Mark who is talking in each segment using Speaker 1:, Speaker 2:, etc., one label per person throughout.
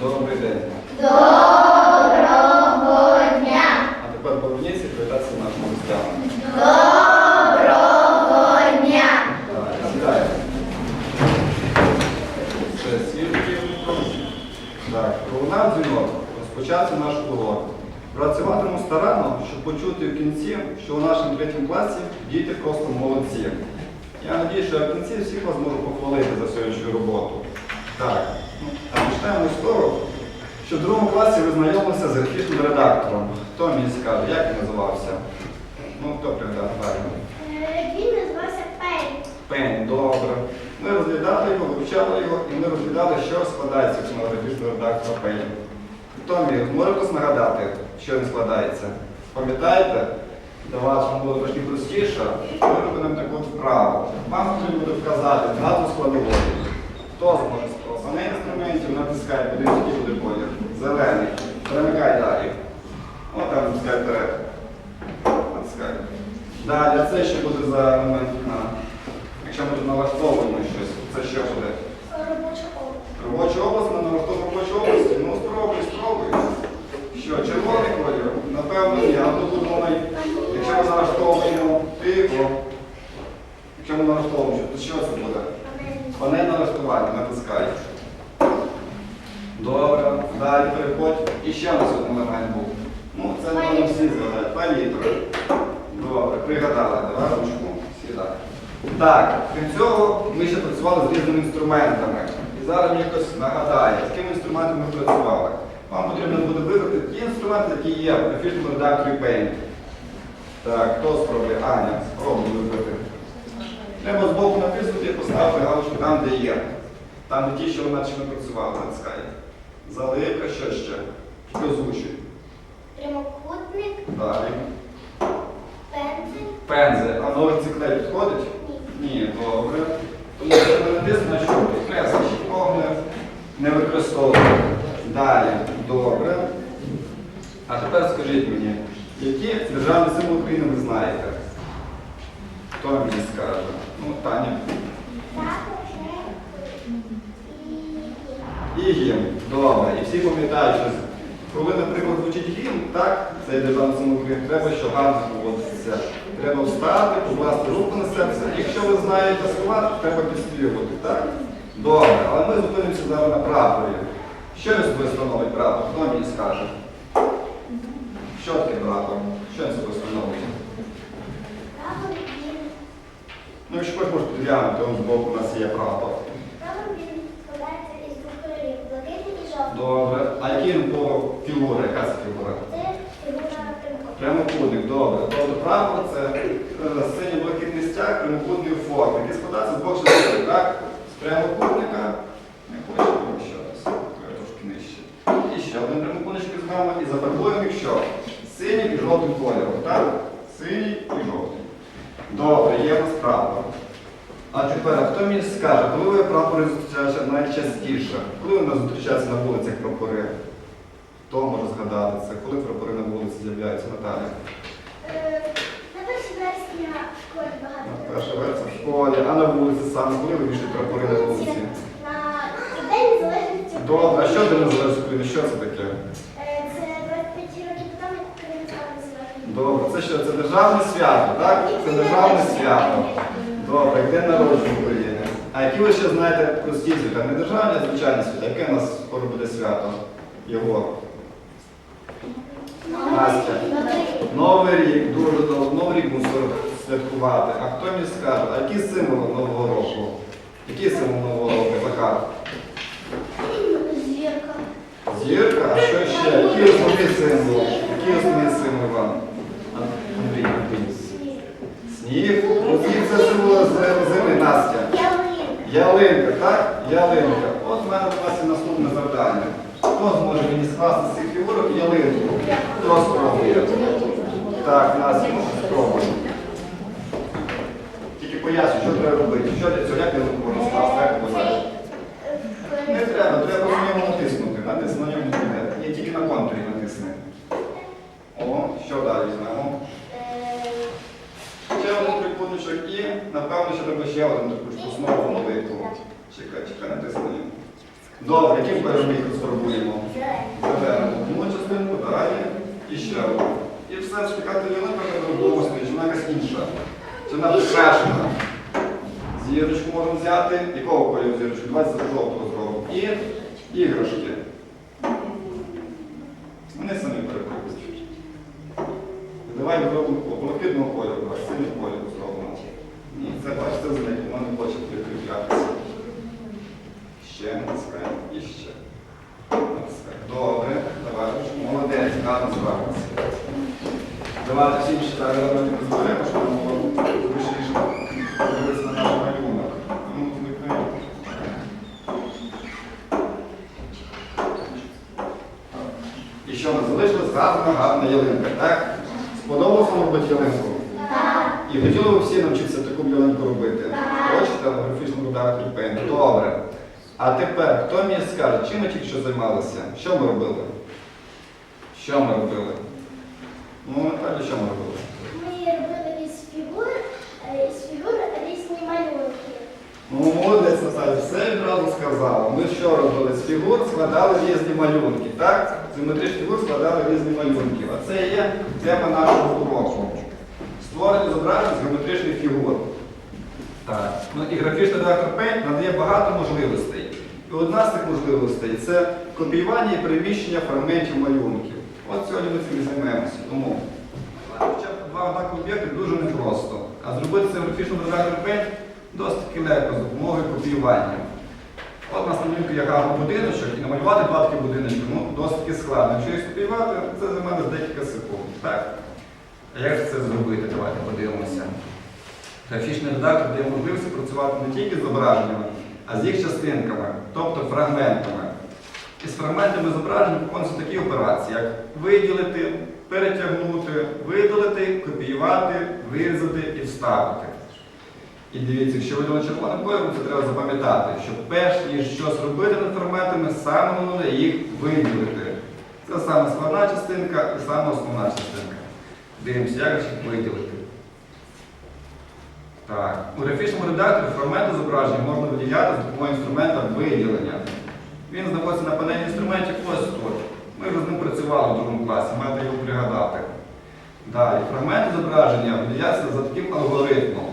Speaker 1: Добрий день.
Speaker 2: Доброго дня!
Speaker 1: А тепер поверніться і привітатися з нашими гостями.
Speaker 2: Доброго дня!
Speaker 1: Так, сідайте. Все, сірки. Так, пролунав дзвінок. Розпочався наш урок. Працюватиму старанно, щоб почути в кінці, що у нашому третьому класі діти просто молодці. Я надію, що я в кінці всіх вас можу похвалити за сьогоднішню роботу. Так, ну, а почнемо з того, що в другому класі ви знайомилися з графічним редактором. Хто мені скаже, як він називався? Ну, хто пригадав правильно?
Speaker 2: Він називався Пень.
Speaker 1: Пень, добре. Ми розглядали його, вивчали його і ми розглядали, що складається в Пень. Хто? Може хтось нагадати, що він складається? Пам'ятаєте? Для вас було трошки простіше. Ми виконаємо таку вправу. Вам потрібно буде вказати назву складової. Хто зможе з панель інструментів натискає, подивіться, який буде колір. Зелений. Перемикай далі. О, там натискай вперед. Натискай. Далі, це що буде за вікна? Якщо ми тут налаштовуємо щось, це що буде?
Speaker 2: Робоча область.
Speaker 1: Ми налаштовуємо робочу область. Ну, спробуй, спробуй. Що, червоний колір? Напевно, ні. А тут думай, якщо ми налаштовуємо тихо, якщо ми налаштовуємо, то що це буде? Панель налаштування, натискай. Добре, далі переходь. І ще у нас один елемент був. Ну, це можна всі згадати. Палітра. Добре, пригадали, давай ручку, сідай. Так, крім цього, ми ще працювали з різними інструментами. Зараз мені хтось нагадає, з якими інструментами ми працювали. Вам потрібно буде вибрати ті інструменти, які є в графічному редакторі Paint. Так, хто спробує? Аня, спробуй вибрати. Треба збоку натиснути і поставити галочку там, де є. Там, де ті, що ми працювали, натискай. Заливка, що ще? Тільки озвучуй.
Speaker 2: Прямокутник,
Speaker 1: Далі.
Speaker 2: пензель.
Speaker 1: Пензель. А новий циклей підходить?
Speaker 2: Ні.
Speaker 1: Ні, добре. Тому що не натисне, що підкреслиш, нікого не, використовує. Далі. Добре. А тепер скажіть мені, які державні символи України ви знаєте? Хто мені скаже? Ну, Таня.
Speaker 2: І
Speaker 1: І гімн. Добре. І всі пам'ятають, що коли, наприклад, звучить гімн, так, цей державний символ України, треба, що гарно поводитися. Треба встати, покласти руку на серце. Якщо ви знаєте слова, треба підспівувати, так? Добре, але ми зупинимося зараз на прапорі. Що він собою становить прапор? Хто мені скаже? Що таке прапор? Що він собою становить? Ну, якщо хочеш, можеш підглянути, он збоку у нас є прапор.
Speaker 2: Прапор він складається із двох і жовтий.
Speaker 1: Добре. А який він по фігура? Яка це фігура? Прямокутник, добре. Тобто прапор це е, синій блакитний стяг прямокутної форми, який складається з двох частин, так? З прямокутника, не хочу поміщатися, треба трошки нижче. І ще один прямокутничок вами і зафарбуємо їх що? Синім і жовтим кольором, так? Синій і жовтий. Добре, є в нас прапор. А тепер, а хто мені скаже, коли ви прапори зустрічаєте найчастіше? Коли у нас зустрічаються на вулицях прапори? Хто може згадати це? Коли прапори на вулиці з'являються, Наталя?
Speaker 2: Е, На першій вересня в школі багато.
Speaker 1: Перша версія в школі, а на вулиці саме, коли ви вішаєте прапори на вулиці?
Speaker 2: На День Незалежності
Speaker 1: Добре, а що для незалежності України? Що це таке?
Speaker 2: Е, Це 25 років тому, Україна стала незалежною.
Speaker 1: Добре, це що? Це державне свято, так? Це державне свято. Добре, день народження України. А які ви ще знаєте прості свята? Не державне, а звичайне свято. Яке у нас скоро буде свято? Єгор. Настя. Новий рік, дуже добре. Новий рік мусимо святкувати. А хто мені скаже, а які символи Нового року? Які символи Нового року, Захар?
Speaker 2: Зірка.
Speaker 1: Зірка? А що ще? Які основні символи? Які основні символи вам? Андрій, Андрій. Сніг. Сніг це символ зими, Настя.
Speaker 2: Ялинка.
Speaker 1: Так? Ялинка. От в мене у вас є наступне завдання. Хто зможе мені скласти з цих фігурок ялинку? Хто спробує? Так, Настя, ну, спробуй. Тільки поясню, що треба робити. Що для цього, як ялинку можна скласти? Як ти? Не треба, треба на ньому натиснути. Натисни на ньому не піде. Є тільки на контурі натисни. О, що далі?
Speaker 2: Е,
Speaker 1: Ще один трикутничок і, напевно, ще треба ще один ж основу велику. Чекай, чекай, натисни на ньому. Добре, яким ми їх?
Speaker 2: Зелень.
Speaker 1: Зелену одну частинку, далі і ще. І все така ялинка не стоїть, чи вона якась інша. Чи вона прикрашена. Зірочку можемо взяти. Якого кольору зірочку? Давайте за жовтого зробимо. І іграшки. Вони самі перекрутять. Давай зробимо блакитного кольору, давай, синього кольору зробимо. Ні, це бачите, з них, воно не хоче прикріплятися. Ще натискаємо і ще. Натискаємо. Добре, давай, молодець, гарно справився. Давайте всі інші так елементи розберемо, щоб нам було подивитися на наш малюнок. Ну. І що нас залишилась гарна, гарна ялинка, так? Сподобалося вам робити ялинку? І хотіли ви всі навчитися таку ялинку робити? Хочете в графічному редакторі Добре. А тепер, хто мені скаже, чим ми тільки що займалися? Що ми робили? Що ми робили? Ну, Наталі, що ми робили?
Speaker 2: Ми робили із фігур, е, із фігур різні малюнки.
Speaker 1: Ну, молодець, Наталя, все відразу сказала. Ми що робили? З фігур складали різні малюнки, так? З геометричних фігур складали різні малюнки. А це є тема нашого уроку. Створення зображень з геометричних фігур. Так. Ну і графічний редактор Paint надає багато можливостей. І одна з цих можливостей це копіювання і переміщення фрагментів малюнків. От сьогодні ми цим і займемося. Тому хоча б два однакові об'єкти дуже непросто. А зробити це графічному редакторі Paint досить легко з допомогою копіювання. От у нас на малюнку є гарний будиночок, і намалювати два такі будиночки ну, досить таки складно. Якщо їх скопіювати, це займає декілька секунд. Так? А як же це зробити? Давайте подивимося. Графічний редактор дає можливість працювати не тільки з зображеннями, а з їх частинками, тобто фрагментами. І з фрагментами зображень виконуються такі операції, як виділити, перетягнути, видалити, копіювати, вирізати і вставити. І дивіться, якщо виділено червоним кольором, це треба запам'ятати, що перш ніж щось робити над фрагментами, саме головне їх виділити. Це саме складна частинка і саме основна частинка. Дивимося, як їх виділити. Так. У графічному редакторі фрагменти зображення можна виділяти з допомогою інструмента виділення. Він знаходиться на панелі інструментів ось тут. Ми вже з ним працювали в другому класі, маєте його пригадати. Далі, фрагменти зображення виділяються за таким алгоритмом.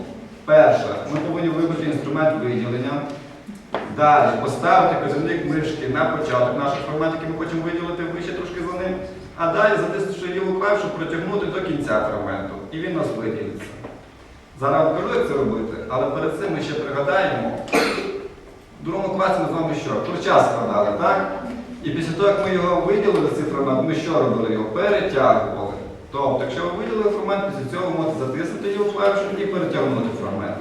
Speaker 1: Перше, ми повинні вибрати інструмент виділення. Далі поставити казівник мишки на початок наших фрагментів, які ми хочемо виділити вище трошки за ним. А далі затиснувши ліву клавішу, протягнути до кінця фрагменту. І він у нас виділиться. Зараз покажу, як це робити, але перед цим ми ще пригадаємо. В другому класі ми з вами що? Ключа складали, так? І після того, як ми його виділили, цей фрагмент, ми що робили? Його перетягували. Тобто, якщо ви виділили фрагмент, після цього ви можете затиснути його клавішу і перетягнути фрагмент.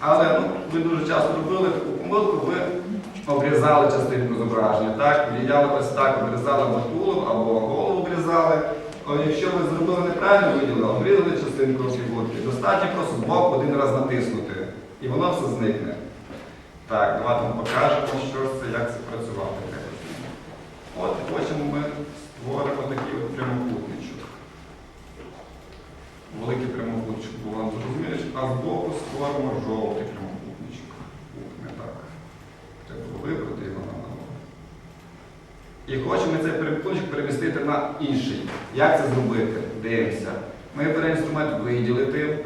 Speaker 1: Але ну, ви дуже часто робили таку помилку, ви обрізали частинку зображення, так? Віяли ось так, обрізали або або голову обрізали. Якщо ви зробили неправильно виділили, обрізали частинку фігурки, достатньо просто з боку один раз натиснути. І воно все зникне. Так, давайте ми покажемо, що це, як це працювати. От хочемо ми створимо такий от прямокутничок. Великий прямокутничок був вам зрозуміло, а збоку створимо жовтий прямокутничок. Не так. Треба вибрати його на ново. І хочемо цей прямокутничок перемістити на інший. Як це зробити? Дивимося. Ми беремо інструмент виділити,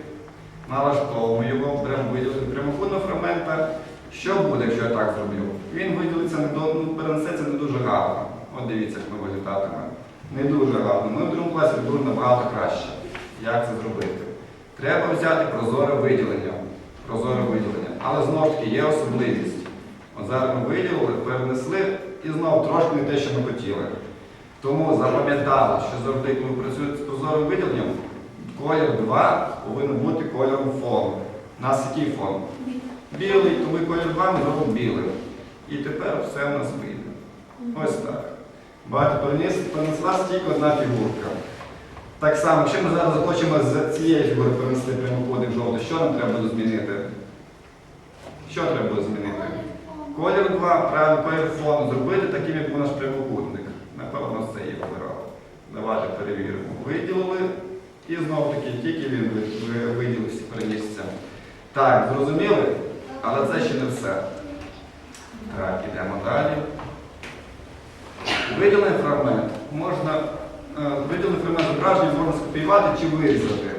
Speaker 1: налаштовуємо його, беремо виділити прямокутного фрагмента. Що буде, якщо я так зроблю? Він виділиться ну, перенесеться не дуже гарно. От дивіться, як ми вилітатиме. Не дуже гарно. Ми в другому класі робили набагато краще. Як це зробити? Треба взяти прозоре виділення. Прозоре виділення. Але знову ж таки є особливість. От зараз ми виділили, перенесли і знову трошки не те, що ми хотіли. Тому запам'ятали, що завжди, коли ви працюєте з прозорим виділенням, колір 2 повинен бути кольором фону. У нас який фон? Білий, тому і колір 2 ми зробимо білим. І тепер все в нас вийде. Ось так. Бачите, перенес- перенеслась тільки одна фігурка. Так само, якщо ми зараз захочемо з цієї фігури перенести прямокутник жовтий, що нам треба буде змінити? Що треба буде змінити? Колір 2, правильно, колір фону зробити таким, як був наш прямокутник. Напевно, це і вибирав. Давайте перевіримо. Виділили. І знову таки, тільки він ви- ви- виділився, перенісся. Так, зрозуміли? Але це ще не все. Так, ідемо далі. виділений фрагмент можна е, виділений фрагмент зображення можна скопіювати чи вирізати.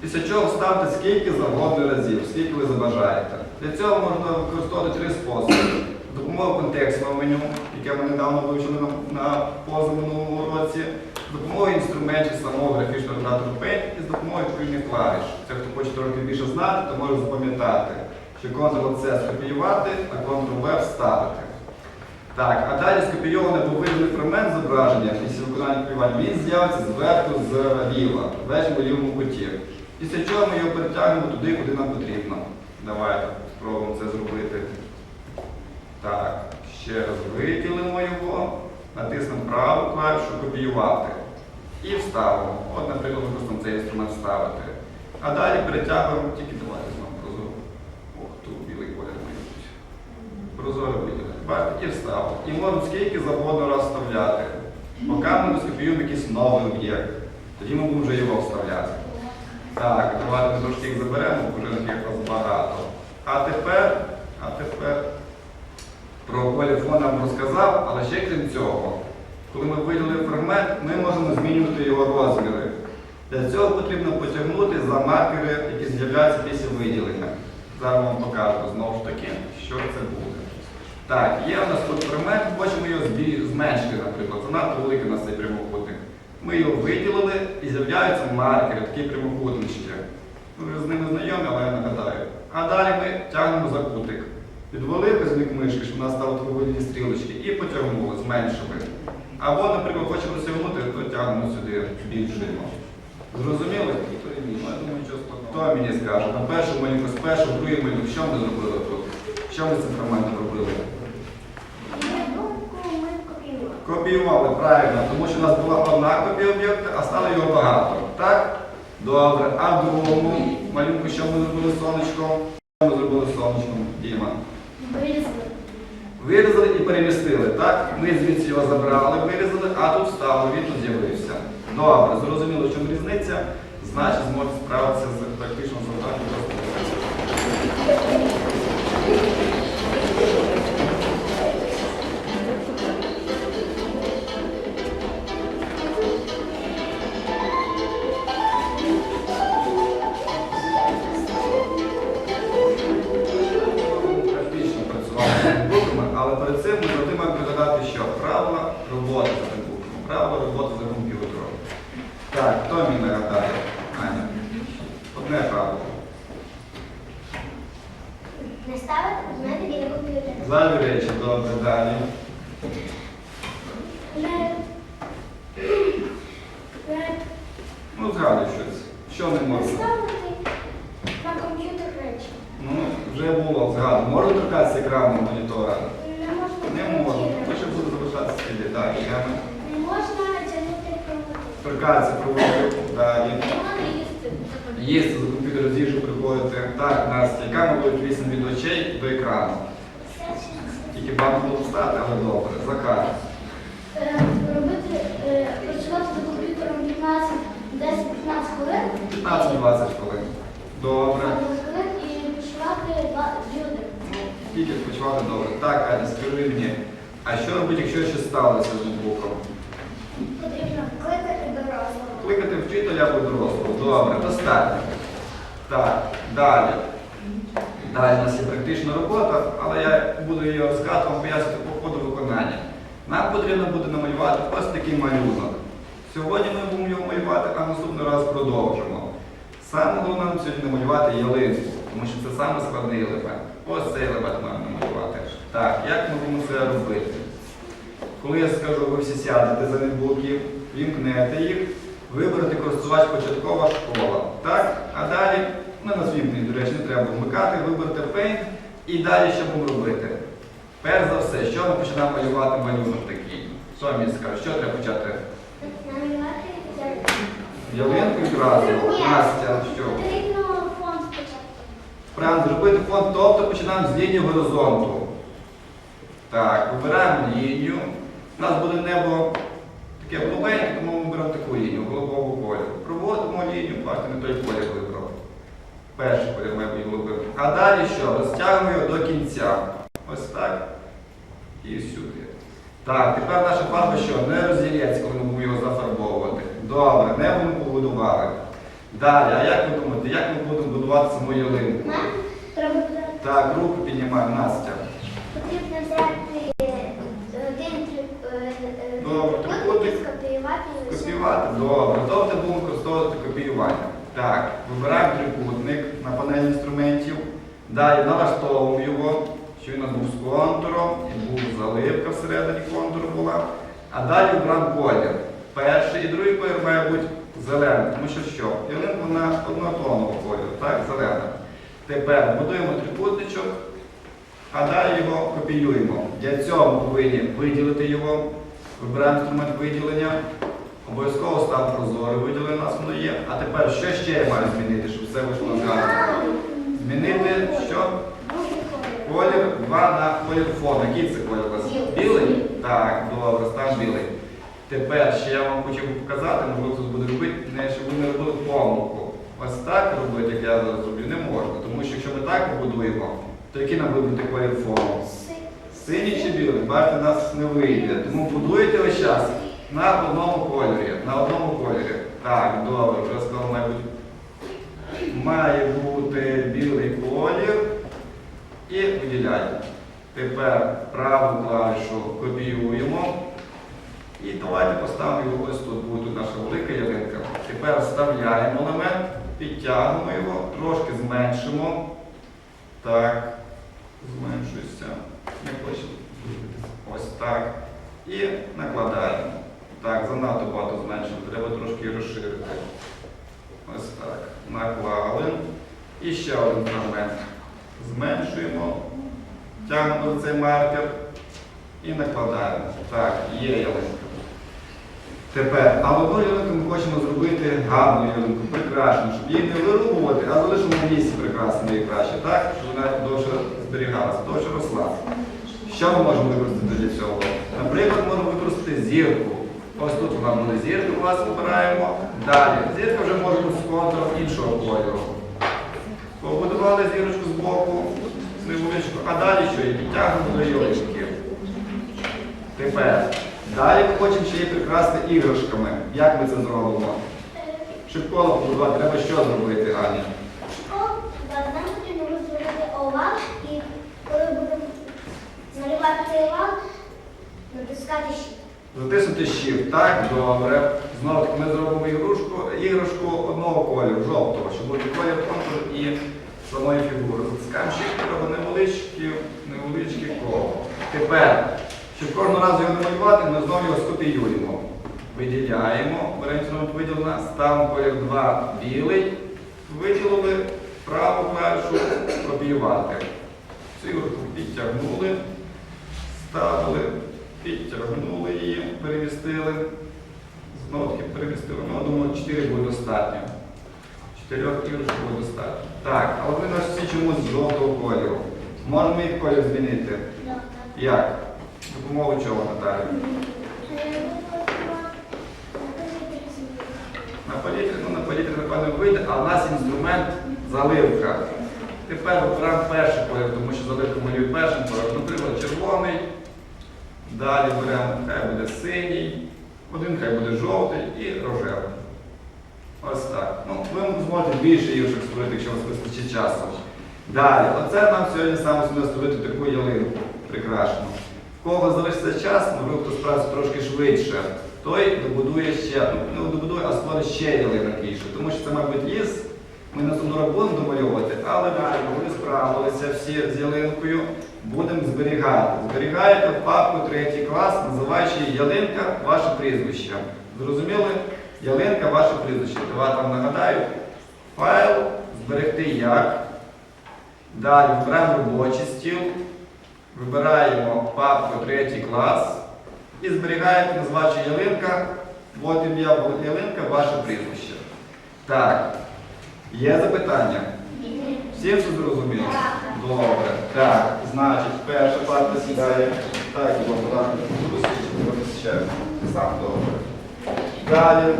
Speaker 1: Після чого вставити скільки завгодно разів, скільки ви забажаєте. Для цього можна використовувати три способи. З допомогою контекстного меню, яке ми недавно вивчили на, на позаминулому році, з допомогою інструментів самого графічного редактору Paint і з допомогою відповідних клавіш. Це хто хоче трохи більше знати, то може запам'ятати, що Ctrl-C скопіювати, а Ctrl-V вставити. Так, а далі скопійований або виданий фрагмент зображення після виконання копіювання, він з'явиться зверху зліва, в верхньому лівому куті. Після чого ми його перетягнемо туди, куди нам потрібно. Давайте спробуємо це зробити. Так, ще раз виділимо його, натиснемо праву клавішу копіювати. І вставимо. От, наприклад, ми просто цей інструмент вставити. А далі перетягуємо, тільки давайте знову прозоро. Ох, тут білий колір має бути. Прозоро виділити. Бачите, і вставили. І можемо скільки завгодно раз вставляти. Поки ми скопіюємо якийсь новий об'єкт. Тоді ми будемо вже його вставляти. Так, давайте ми трошки їх заберемо, бо вже їх багато. А тепер, а тепер про поліфон нам розказав, але ще крім цього, коли ми виділили фрагмент, ми можемо змінювати його розміри. Для цього потрібно потягнути за маркери, які з'являються після виділення. Зараз вам покажу знову ж таки, що це буде. Так, є у нас тут фрагмент, хочемо його зменшити, наприклад. Занадто великий у нас цей прямокутник. Ми його виділили і з'являються маркери, такі прямокутнички. Ви вже з ними знайомі, але я нагадаю. А далі ми тягнемо за кутик. Підвели вказівник мишки, щоб у нас стали вигляді стрілочки, і потягнули, зменшили. Або, наприклад, хочемо досягнути, то тягнемо сюди, збільшуємо. Зрозуміли? Я думаю, що. Хто мені скаже? На першому малюнку, з першого, другий що ми зробили тут? Що ми з цим фрагментом робили? Копіювали, правильно, тому що у нас була одна копія об'єкта, а стало його багато. Так? Добре. А в другому малюнку, що ми зробили сонечком? Що ми зробили сонечком, Діма?
Speaker 2: Вирізали.
Speaker 1: Вирізали і перемістили, так? Ми звідси його забрали, вирізали, а тут встало, він тут з'явився. Добре, зрозуміло, в чому різниця, значить зможете справитися з практичним завданням. Настя, яка мабуть вісім від очей до екрану. Тільки банк було встати, але добре. Захар.
Speaker 2: Е, Робити, е, працювати за комп'ютером 15, 10-15 хвилин.
Speaker 1: 15-20 хвилин. Добре.
Speaker 2: і відпочивати 2 години.
Speaker 1: Тільки відпочивати добре. Так, Аня, скажи мені, а що робити, якщо щось сталося з ноутбуком?
Speaker 2: Потрібно кликати дорослого.
Speaker 1: Кликати вчителя або дорослого. Добре, достатньо. Так, далі. Далі у нас є практична робота, але я буду її розказувати, вам по ходу виконання. Нам потрібно буде намалювати ось такий малюнок. Сьогодні ми будемо його малювати, а наступний раз продовжимо. Саме головне нам сьогодні намалювати ялинку, тому що це саме складний елемент. Ось цей елемент маємо намалювати. Так, як ми будемо це робити? Коли я скажу, ви всі сядете за нетбуків, вімкнете їх, виберете користувач початкова школа. Так? А далі, ну на вімкнені, до речі, не треба вмикати, виберете Paint і далі що будемо робити? Перш за все, що ми починаємо малювати малюнок такий? Хто мені скаже, що треба почати? Ялинку відразу. Настя, що?
Speaker 2: Потрібно фон спочатку.
Speaker 1: Правильно, зробити фон, тобто починаємо з лінії горизонту. Так, вибираємо лінію. У нас буде небо таке голубеньке, тому ми беремо таку лінію, голубого кольору. Проводимо лінію, бачите, не той колір вибрав. Перший має бути. А далі що? Розтягуємо до кінця. Ось так. І сюди. Так, тепер наша фарба що? Не розділяється, коли ми будемо його зафарбовувати. Добре, не будемо побудували. Далі, а як ви думаєте, як ми будемо будувати саму ялинку?
Speaker 2: Нам треба
Speaker 1: Так, руку піднімаємо, Настя.
Speaker 2: потрібно взяти е, один е, е,
Speaker 1: Добре,
Speaker 2: трикутник. скопіювати.
Speaker 1: Копіювати? Добре. Тобто будемо використовувати копіювання. Так, вибираємо трикутник на панелі інструментів. Далі налаштовуємо його, що він у нас був з контуром, і був заливка всередині контуру була. А далі обрав колір. Перший і другий колір має бути зелений, тому що що? Ялинка вона однотонного кольору, так, зелена. Тепер будуємо трикутничок, а далі його копіюємо. Для цього ми повинні виділити його, вибираємо інструмент виділення. Обов'язково став прозорий виділення, у нас воно є. А тепер що ще я маю змінити, щоб все вийшло гарно? Змінити що? Колір 2 на колір фон. Який це колір у вас? Білий? Так, добре, став білий. Тепер ще я вам хочу показати, можливо, хтось буде робити, не, щоб ви не робили помилку. Ось так робити, як я зараз роблю, не можна. Тому що якщо ми так побудуємо, то який нам буде бути колір фону? Синій чи білий? Бачите, нас не вийде. Тому будуєте весь час на одному кольорі. На одному кольорі. Так, добре, вже сказав, має бути. Має бути білий колір і виділяємо. Тепер праву клавішу копіюємо. І давайте поставимо його ось тут, буде наша велика ялинка. Тепер вставляємо елемент, підтягуємо його, трошки зменшимо. Так, зменшується. Не хочу. Ось так. І накладаємо. Так, занадто багато зменшимо, треба трошки розширити. Ось так. Наклали. І ще один фрагмент. Зменшуємо. Тягнемо цей маркер і накладаємо. Так, є ялинка. Тепер, а одну ялинку ми хочемо зробити гарну ялинку, прекрасну, щоб її не вирубувати, а залишимо в місці прекрасно найкраще, так? Щоб вона довше зберігалася, довше росла. Що ми можемо використати для цього? Наприклад, можемо використати зірку. Ось тут буде зірка, у вас вибираємо. Далі. Зірка вже може бути контуром іншого кольору. Побудували зірочку з боку, невеличку, а далі що? І підтягнемо до ялинки. Тепер. Далі ми хочемо ще її прикрасти іграшками. Як ми це зробимо? Щоб коло побудувати, треба що зробити, Аня?
Speaker 2: Нам потрібно розробити овал і коли будемо малювати цей овал, натискати щит.
Speaker 1: Затиснути щіп. Так, добре. Знову таки ми зробимо ігрушку, іграшку одного кольору, жовтого, щоб бути колір контур і самої фігури. Затискаємо щіп, робимо невеличкі, невеличкі коло. Тепер, щоб кожного разу його не малювати, ми знову його скопіюємо. Виділяємо, беремо інструмент виділення, ставимо колір 2 білий, виділили праву клавішу копіювати. Цю іграшку підтягнули, ставили, підтягнули її, перемістили. Знову таки перемістили. Ну, думаю, 4 буде достатньо. Чотирьох іграшок буде достатньо. Так, але вони нас всі чомусь жовтого кольору. Можемо їх колір змінити. Як? Допомогу чого, Наталі? На палітрі, ну на палітрі, напевно, вийде, а в нас інструмент заливка. Тепер вибираємо перший колір, тому що заливка малює першим кольором. Наприклад, червоний. Далі беремо, хай буде синій, один хай буде жовтий і рожевий. Ось так. Ну, ви зможете більше іграшок створити, якщо у вас вистачить часу. Далі, оце нам сьогодні саме сюди створити таку ялинку прекрасну. В кого залишиться час, можливо, хто справиться трошки швидше, той добудує ще, ну не добудує, а створить ще ялинок більше. Тому що це, мабуть, ліс. Ми на рок будемо домальовувати, але коли справилися всі з ялинкою, будемо зберігати. Зберігаєте в папку третій клас, називаючи ялинка ваше прізвище. Зрозуміли? Ялинка ваше прізвище. Давайте вам нагадаю. Файл зберегти як. Далі вибираємо робочий стіл. Вибираємо папку третій клас і зберігаєте, називаючи ялинка. От ім'я ялинка, ваше прізвище. Так. Є запитання? Всім все зрозуміло? Добре. Так, значить, перша партія сідає. Так, будь ласка, посічаю. Сам добре. Далі,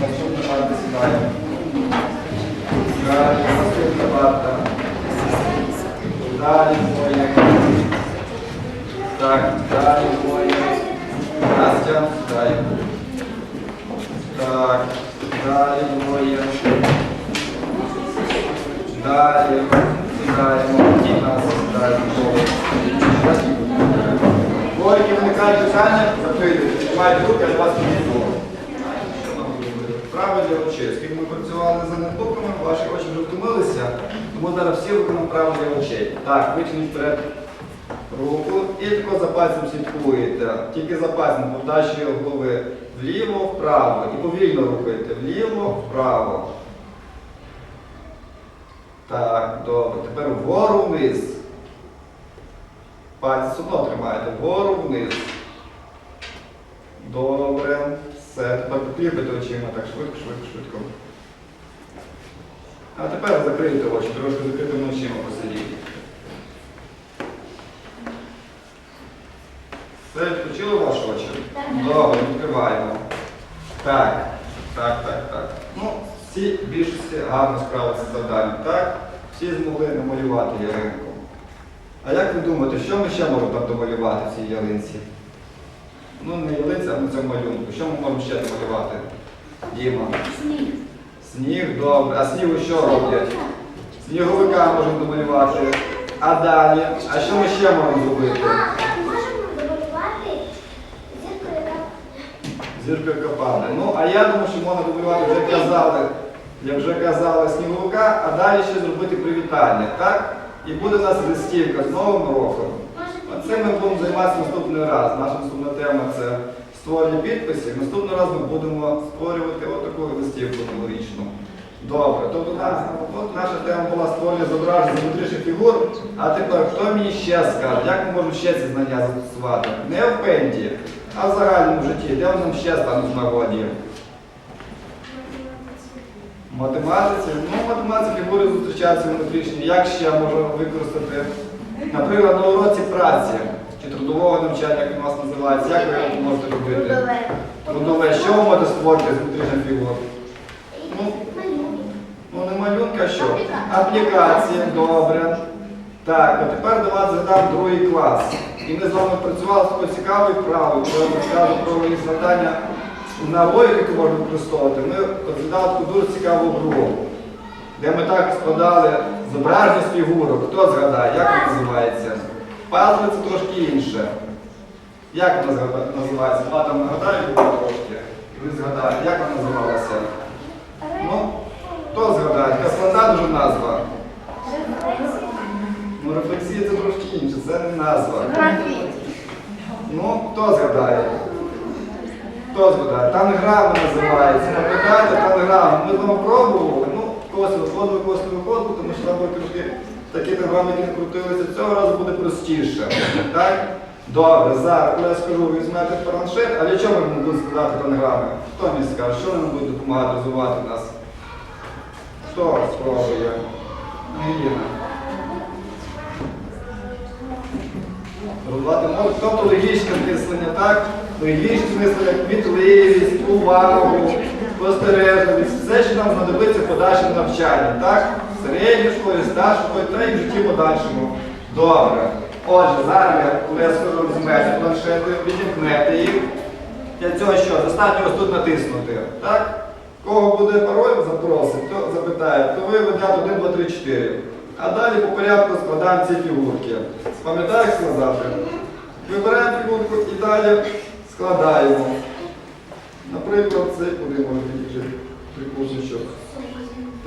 Speaker 1: наступна партія сідає. Далі, наступна партія. Далі моє. Так, далі моє. Настя, дай. Так, далі двоє. Далі. Які виникають питання, закрити. Піднімайте руки, я вас підійду. Вправи для очей. Оскільки ми працювали за нетбуками, ваші очі вже втомилися, тому зараз всі виконуємо вправи для очей. Так, витягніть вперед руку і тако за пальцем слідкуєте. Тільки за пальцем подачі голови вліво, вправо. І повільно рухаєте вліво, вправо. Так, добре. Тепер вгору вниз. Пальці все одно тримаєте. Вгору вниз. Добре. Все. Тепер покліпайте очима так швидко, швидко, швидко. А тепер закрийте очі, трошки закритими очима посидіть. Все, відключили ваші очі? Добре, відкриваємо. Так, так, так, так. Ну, всі більшості гарно справилися з завданням, так? Всі змогли намалювати ялинку. А як ви думаєте, що ми ще можемо там домалювати в цій ялинці? Ну, не ялинці, а на цьому малюнку. Що ми можемо ще домалювати? Діма.
Speaker 2: Сніг.
Speaker 1: Сніг, добре. А снігу що роблять? Сніговика можемо домалювати. А далі? А що ми ще можемо зробити?
Speaker 2: Можемо домалювати зірку, яка
Speaker 1: Зірка яка падає. Ну, а я думаю, що можна домалювати, вже казали, як вже казали, сніговика, а далі ще зробити привітання, так? І буде у нас листівка з Новим роком. це ми будемо займатися наступний раз. Наша наступна тема це створення підписів. Наступний раз ми будемо створювати отаку листівку новорічну. Добре, тобто от наша тема була створення зображень геометричних фігур. А тепер хто мені ще скаже, як ми можемо ще ці знання застосувати? Не в пенді, а в загальному житті, де вони нам ще стануть в нагоді? Математиці, ну в математиці фігури зустрічаються геометричні. Як ще можна використати? Наприклад, на уроці праці чи трудового навчання, як у вас називається, як ви його можете робити?
Speaker 2: Трудове.
Speaker 1: Трудове, що ви можете створити з геометричних фігур? Ну, Ну не малюнка, а що?
Speaker 2: Аплікація.
Speaker 1: Аплікація, добре. Так, а тепер до вас згадав другий клас. І ми з вами працювали з такою цікавою вправою, коли я розказував про їх завдання на логіку, яку можна використовувати. Ми розглядали таку дуже цікаву гру, де ми так складали зображення з фігурок. Хто згадає, як вона називається? Пазли це трошки інше. Як вона називається? Два там нагадаю трошки. І ви згадаєте, як вона називалася? Ну, хто згадає? Така складна дуже назва. Ну, рефлексія це трошки інше, це не назва. Ну, хто згадає? Хто згадає? Танграма називається. Пам'ятаєте, танграма? Ми вами пробували, ну, когось виходили, когось не виходили, тому що там трошки такі танграми, які крутилися. Цього разу буде простіше. Так? Добре, зараз, коли я скажу, візьмете планшет, а для чого ми будемо складати танграми? Хто мені скаже, що нам буде допомагати розвивати нас? Хто спробує? Ангеліна. Розвивати мозок, тобто логічне мислення, так? Логічне мислення, кмітливість, увагу, спостережливість, все, що нам знадобиться в подальшому навчанні, так? В середній школі, старшій школі та і в житті подальшому. Добре. Отже, зараз я, коли я планшети, відімкнете їх. Для цього що? Достатньо ось тут натиснути. Так? Кого буде пароль, запросить, то запитає, то ви ведете 1, 2, 3, 4. А далі по порядку складаємо ці фігурки. Пам'ятаєш складати? Вибираємо фігурку і далі складаємо. Наприклад, цей куди може бути трикутничок.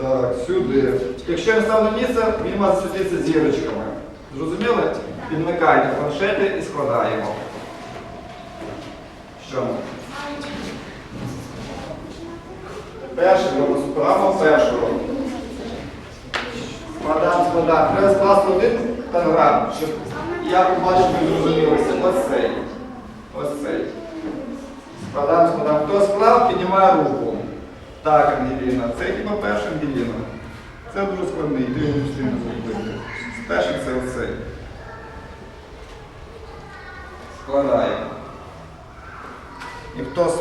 Speaker 1: Так, сюди. Якщо я ставлю місце, він має засвітитися зірочками. Зрозуміли? Підмикайте планшети і складаємо. Що? Перший робимо справа першого. Складаємо, складаємо. Треба скласти один танграм, щоб я побачив, ви зрозумілися. Ось цей. Ось цей. Складаємо, складаємо. Хто склав, піднімає руку. Так, Ангеліна. Це хіба перша Ангеліна. Це дуже складний, ти його не зробити. Перший це оцей. Складаємо. І хто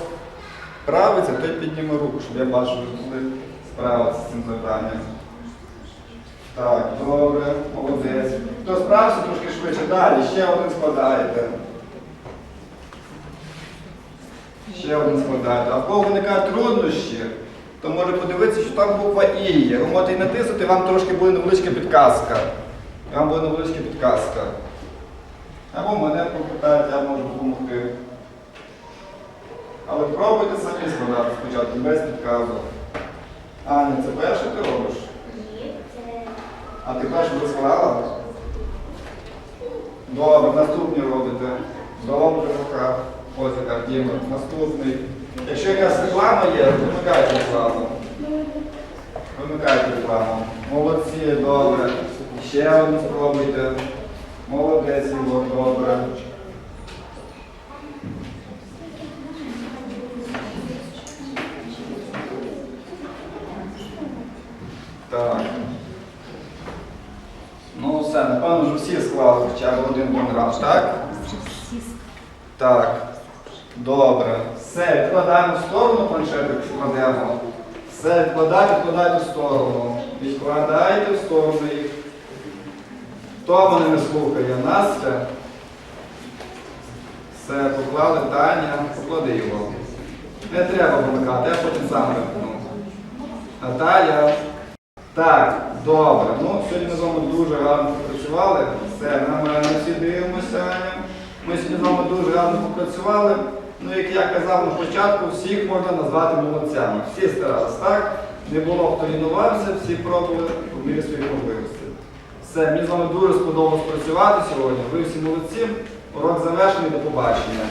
Speaker 1: справиться, той підніме руку, щоб я бачив, коли справиться з цим завданням. Так, добре, молодець. Хто справився трошки швидше, далі, ще один складаєте. Ще один складаєте. А в кого виникають труднощі, то може подивитися, що там буква І є. Ви можете і натиснути, вам трошки буде невеличка підказка. Вам буде невеличка підказка. Або мене попитають, я можу допомогти. Але пробуйте самі складати спочатку, без підказок. Аня, це перше ти робиш? А ти перше вже? Добре, наступні робите. Добре, рука. Ось яка Діма. Наступний. Якщо якась реклама є, вимикайте рекламу. Вимикайте рекламу. Молодці, добре. Ще одну спробуйте. Молодець, Ігор, добре. Так. Все, напевно, вже всі склали хоча б один програм, так? Так. Добре. Все, відкладаємо в сторону планшетик, складемо. Все, відкладайте, відкладайте в сторону. Відкладайте в сторону їх. Хто мене не слухає? Настя? Все, поклали Таня, поклади його. Не треба вимикати, я потім сам вимкну. Наталя. Так, добре. Ну, сьогодні ми з вами дуже гарно попрацювали. Все, на мене всі дивимося. Ми сьогодні з вами дуже гарно попрацювали. Ну, як я казав на початку, всіх можна назвати молодцями. Всі старалися, так? Не було хто лінувався, всі пробували по мірі своїх. Все, мені з вами дуже сподобалось працювати сьогодні. Ви всі молодці. Урок завершений, до побачення.